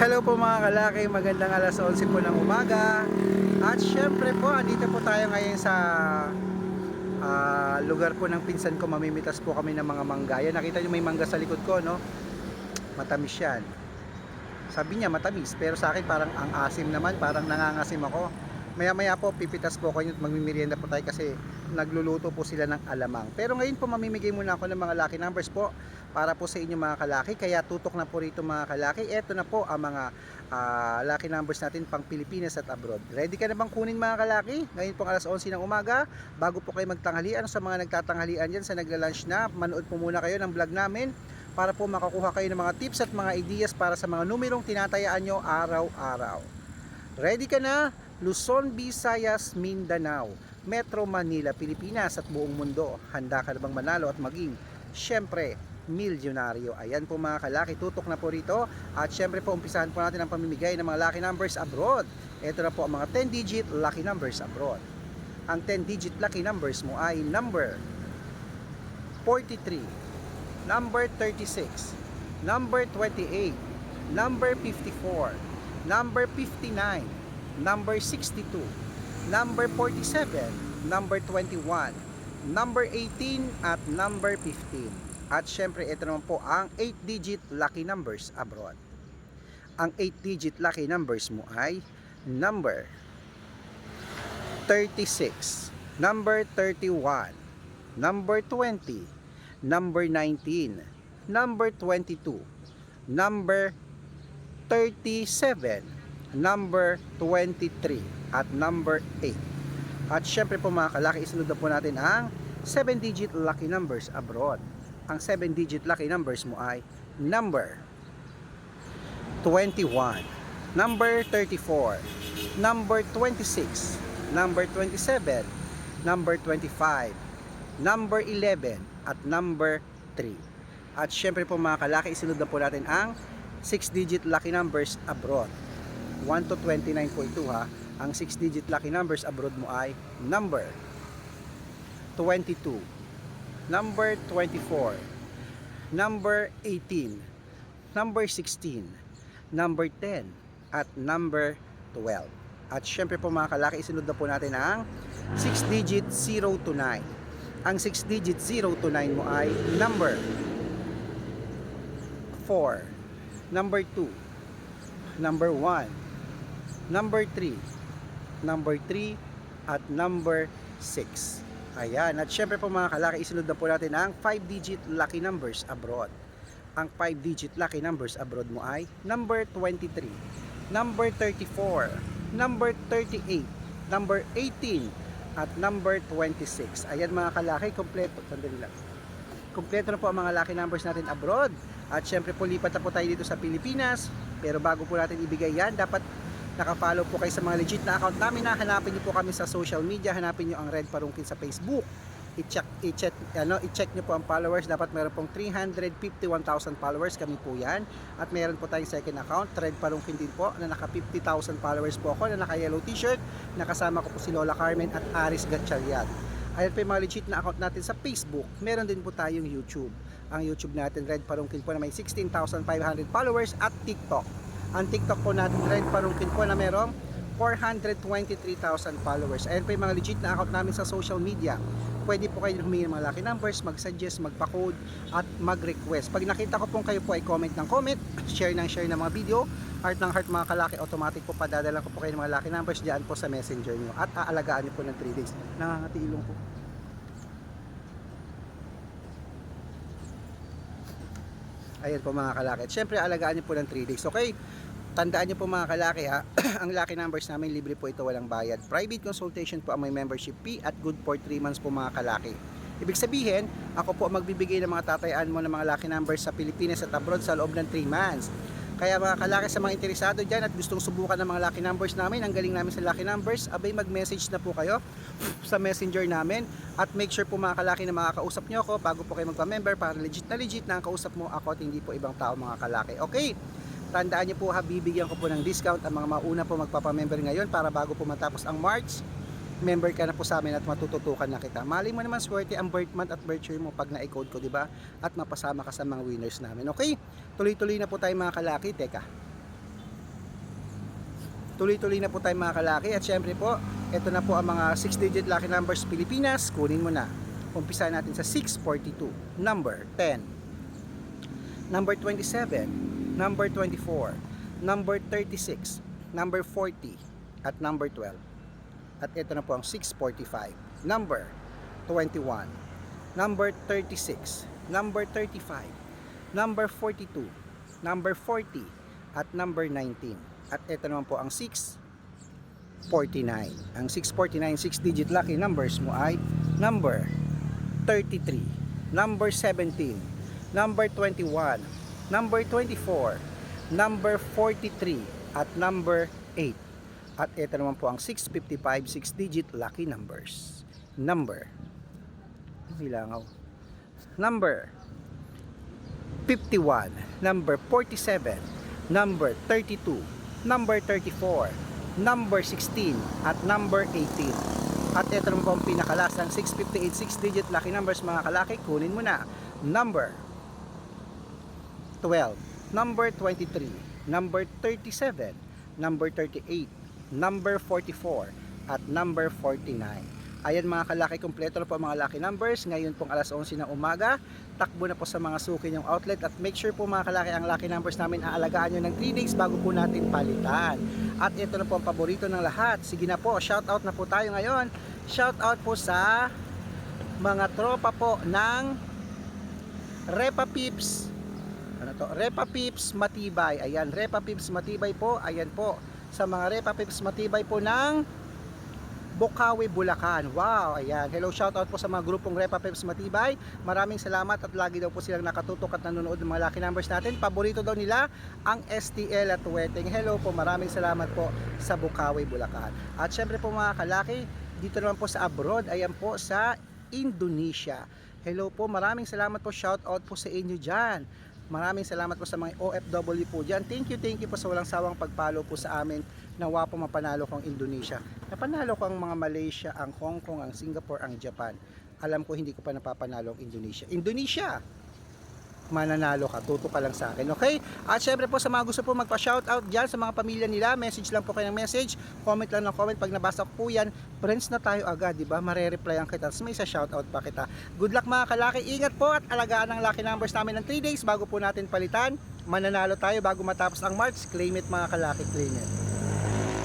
Hello po mga kalaki, magandang alas 11 po ng umaga. At syempre po, andito po tayo ngayon sa ah, lugar po ng pinsan ko. Mamimitas po kami ng mga manggaya. Nakita nyo may mangga sa likod ko, no? Matamis yan. Sabi niya matamis, pero sa akin parang ang asim naman, parang nangangasim ako. Maya maya po, pipitas po kayo at magmimerienda po tayo kasi nagluluto po sila ng alamang. Pero ngayon po, mamimigay muna ako ng mga lucky numbers po para po sa inyo mga kalaki. Kaya tutok na po rito mga kalaki. Ito na po ang mga ah, lucky numbers natin pang Pilipinas at abroad. Ready ka na bang kunin mga kalaki? Ngayon po alas 11 ng umaga. Bago po kayo magtanghalian sa mga nagtatanghalian dyan sa nagla-lunch na, manood po muna kayo ng vlog namin para po makakuha kayo ng mga tips at mga ideas para sa mga numerong tinatayaan nyo araw-araw. Ready ka na? Luzon, Visayas, Mindanao, Metro Manila, Pilipinas at buong mundo. Handa ka na bang manalo at maging, syempre, milyonaryo. Ayan po mga kalaki, tutok na po rito. At syempre po, umpisahan po natin ang pamimigay ng mga lucky numbers abroad. Ito na po ang mga 10-digit lucky numbers abroad. Ang 10-digit lucky numbers mo ay number 43, number 36, number 28, number 54, number 59, number 62, number 47, number 21, number 18 at number 15. At syempre ito naman po ang 8-digit lucky numbers abroad. Ang 8-digit lucky numbers mo ay number 36, number 31, number 20, number 19, number 22, number 37, number 23, at number 8. At syempre po mga kalaki, isunod na po natin ang 7-digit lucky numbers abroad. Ang 7-digit lucky numbers mo ay number 21, number 34, number 26, number 27, number 25, number 11, at number 3. At syempre po mga kalaki, isunod na po natin ang 6-digit lucky numbers abroad. 1 to 29 po ito ha. Ang 6-digit lucky numbers abroad mo ay number 22, number 24, number 18, number 16, number 10, at number 12. At syempre po mga kalaki, isunod na po natin ang 6-digit 0 to 9. Ang 6-digit 0 to 9 mo ay number 4, number 2, number 1, number 3, number 3, at number 6. Ayan, at syempre po mga kalaki, isunod na po natin ang 5-digit lucky numbers abroad. Ang 5-digit lucky numbers abroad mo ay number 23, number 34, number 38, number 18, at number 26. Ayan mga kalaki, kompleto. Sandali lang. Kompleto na po ang mga lucky numbers natin abroad. At syempre po lipat na po tayo dito sa Pilipinas. Pero bago po natin ibigay yan, dapat nakafollow po kayo sa mga legit na account namin na hanapin niyo po kami sa social media, hanapin niyo ang Red Parungkin sa Facebook. I-check, i-check, ano, i-check niyo po ang followers. Dapat meron pong 351,000 followers kami po yan. At meron po tayong second account, Red Parungkin din po, na naka 50,000 followers po ako, na naka yellow t-shirt. Nakasama ko po si Lola Carmen at Aris Gatchalian. Ayan po yung mga legit na account natin sa Facebook. Meron din po tayong YouTube. Ang YouTube natin, Red Parungkin po na may 16,500 followers at TikTok. Ang TikTok po natin, Red Parungkin po na merong 423,000 followers. Ayan po yung mga legit na account namin sa social media. Pwede po kayo humingi ng mga lucky numbers, mag-suggest, magpa-code, at mag-request. Pag nakita ko pong kayo po ay comment ng comment, share ng share ng mga video, heart ng heart mga kalaki, automatic po padadala ko po kayo ng mga lucky numbers dyan po sa messenger nyo. At aalagaan nyo po ng 3 days. Nangangati ilong ko. Ayan po mga kalaki. At syempre, alagaan nyo po ng 3 days. Okay? Tandaan nyo po mga kalaki ha, ang lucky numbers namin libre po ito walang bayad. Private consultation po ang may membership fee at good for 3 months po mga kalaki. Ibig sabihin, ako po ang magbibigay ng mga tatayaan mo ng mga lucky numbers sa Pilipinas at abroad sa loob ng 3 months. Kaya mga kalaki sa mga interesado dyan at gustong subukan ng mga lucky numbers namin, ang galing namin sa lucky numbers, abay mag-message na po kayo sa messenger namin at make sure po mga kalaki na makakausap nyo ako bago po kayo magpa-member para legit na legit na ang kausap mo ako at hindi po ibang tao mga kalaki. Okay? Tandaan niyo po ha, bibigyan ko po ng discount ang mga mauna po magpapamember ngayon para bago po matapos ang March, member ka na po sa amin at matututukan na kita. Mali mo naman swerte ang birth month at birth year mo pag na-code ko, di ba? At mapasama ka sa mga winners namin. Okay? Tuloy-tuloy na po tayo mga kalaki. Teka. Tuloy-tuloy na po tayo mga kalaki at syempre po, ito na po ang mga 6-digit lucky numbers Pilipinas. Kunin mo na. Umpisa natin sa 642, number 10, number 27, number 24, number 36, number 40, at number 12. At ito na po ang 645, number 21, number 36, number 35, number 42, number 40, at number 19. At ito naman po ang 649. Ang 649, 6-digit lucky numbers mo ay number 33, number 17, number 21, number 24, number 43, at number 8. At ito naman po ang 655, 6-digit lucky numbers. Number. Hilangaw. Number 51, number 47, number 32, number 34, number 16, at number 18. At ito naman po ang pinakalasang 658 6-digit lucky numbers mga kalaki. Kunin mo na. Number 12, number 23, number 37, number 38, number 44, at number 49. Ayan mga kalaki, kompleto na po ang mga lucky numbers. Ngayon pong alas 11 ng umaga, takbo na po sa mga suki yung outlet at make sure po mga kalaki ang lucky numbers namin aalagaan nyo ng 3 days bago po natin palitan. At ito na po ang paborito ng lahat. Sige na po, shout out na po tayo ngayon. Shout out po sa mga tropa po ng Repa Pips. Ano to? Repa Pips Matibay. Ayan, Repa Pips Matibay po. Ayan po. Sa mga Repa Pips Matibay po ng Bukawi, Bulacan. Wow, ayan. Hello, shout out po sa mga grupong Repa Peps Matibay. Maraming salamat at lagi daw po silang nakatutok at nanonood ng mga lucky numbers natin. Paborito daw nila ang STL at Wedding. Hello po, maraming salamat po sa Bukawi, Bulacan. At syempre po mga kalaki, dito naman po sa abroad, ayan po sa Indonesia. Hello po, maraming salamat po. Shout out po sa inyo dyan. Maraming salamat po sa mga OFW po dyan. Thank you, thank you po sa walang sawang pagpalo po sa amin. Nawa po mapanalo ko ang Indonesia. Napanalo ko ang mga Malaysia, ang Hong Kong, ang Singapore, ang Japan. Alam ko hindi ko pa napapanalo ang Indonesia. Indonesia! Mananalo ka, tuto ka lang sa akin, okay? At syempre po sa mga gusto po magpa-shoutout dyan sa mga pamilya nila, message lang po kayo ng message, comment lang ng comment, pag nabasa ko po yan, friends na tayo agad, di ba? Mare-replyan kita, tapos may isa shoutout pa kita. Good luck mga kalaki, ingat po at alagaan ang lucky numbers namin ng 3 days bago po natin palitan. Mananalo tayo bago matapos ang March, claim it mga kalaki, claim it.